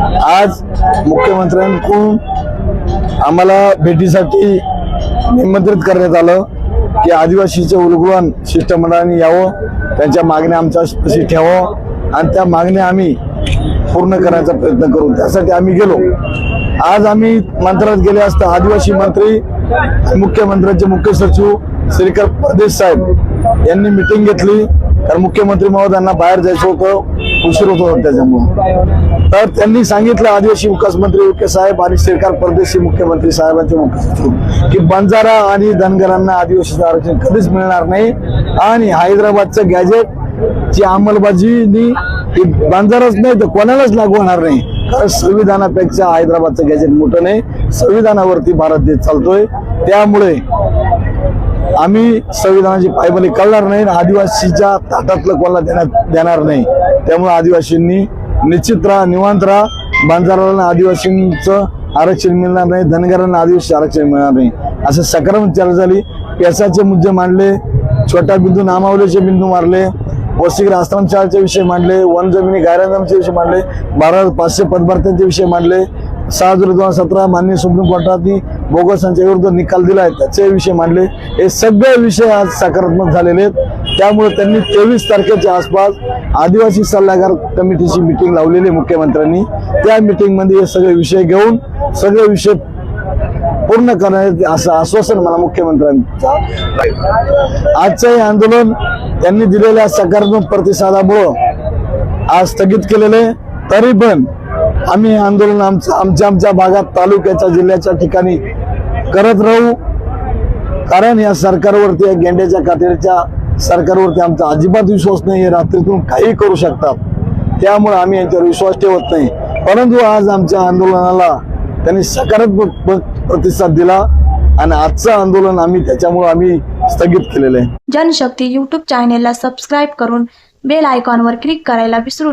आज मुख्यमंत्र्यांकडून आम्हाला भेटीसाठी निमंत्रित करण्यात आलं की आदिवासीचे उलगुवन शिष्टमंडळाने यावं त्यांच्या मागण्या आमच्यापाशी ठेवावं आणि त्या मागण्या आम्ही पूर्ण करण्याचा प्रयत्न करू. त्यासाठी आम्ही गेलो. आज आम्ही मंत्रालयात गेले असता आदिवासी मंत्री आणि मुख्यमंत्र्यांचे मुख्य सचिव श्रीकर परदेश साहेब यांनी मिटिंग घेतली. कारण मुख्यमंत्री महोदयांना बाहेर जायचं होतं. उशीर होत होता त्याच्यामुळे. तर त्यांनी सांगितलं आदिवासी विकास मंत्री विखे साहेब आणि सरकार परदेशी मुख्यमंत्री साहेबांचे मुख्य सचिव की बंजारा आणि धनगरांना आदिवासीचं आरक्षण कधीच मिळणार नाही. आणि हैदराबादचं गॅजेट ची अंमलबाजीनी ही बंजाराच नाही तर कोणालाच लागू होणार नाही. कारण संविधानापेक्षा हैदराबादचं गॅजेट मोठं नाही. संविधानावरती भारत देश चालतोय. त्यामुळे आम्ही संविधानाची पायबली कळणार नाही आणि आदिवासीच्या ताटातलं कोणाला देण्यात देणार नाही. त्यामुळे आदिवासींनी निश्चित राहा निवांत राहा. बंजाराला आदिवासींचं आरक्षण मिळणार नाही धनगरांना आदिवासी आरक्षण मिळणार नाही. असं सकारात्मक चर्चा झाली. पेसाचे मुद्दे मांडले छोटा बिंदू नामावलीचे बिंदू मारले वसतिगृह आश्रमशाळेचे विषय मांडले वन जमिनी गायरांचे विषय मांडले बारा पाचशे पदभार्थ्यांचे विषय मांडले सहा जुलै दोन हजार सतरा माननीय सुप्रीम कोर्टाने बोगसांच्या विरुद्ध निकाल दिला आहे त्याचे विषय मांडले. हे सगळे विषय आज सकारात्मक झालेले आहेत. त्यामुळे त्यांनी तेवीस तारखेच्या आसपास आदिवासी सल्लागार कमिटीची मिटिंग लावलेली आहे मुख्यमंत्र्यांनी. त्या मिटिंगमध्ये हे सगळे विषय घेऊन सगळे विषय पूर्ण करण्यात असं आश्वासन मला मुख्यमंत्र्यांचा आजचं हे आंदोलन त्यांनी दिलेल्या सकारात्मक प्रतिसादामुळं आज स्थगित केलेलं आहे. तरी पण आम्ही हे आंदोलन आमचं आमच्या आमच्या भागात तालुक्याच्या जिल्ह्याच्या ठिकाणी करत राहू. कारण या सरकारवरती या गेंड्याच्या कातडीच्या सरकारवरती आमचा अजिबात विश्वास नाही हे रात्रीतून काही करू शकतात. त्यामुळे आम्ही यांच्यावर विश्वास ठेवत नाही. परंतु आज आमच्या आंदोलनाला त्यांनी सकारात्मक प्रतिसाद दिला आणि आजचं आंदोलन आम्ही त्याच्यामुळे आम्ही स्थगित केलेलं आहे. जनशक्ती युट्यूब चॅनेलला सबस्क्राईब करून बेल आयकॉनवर क्लिक करायला विसरू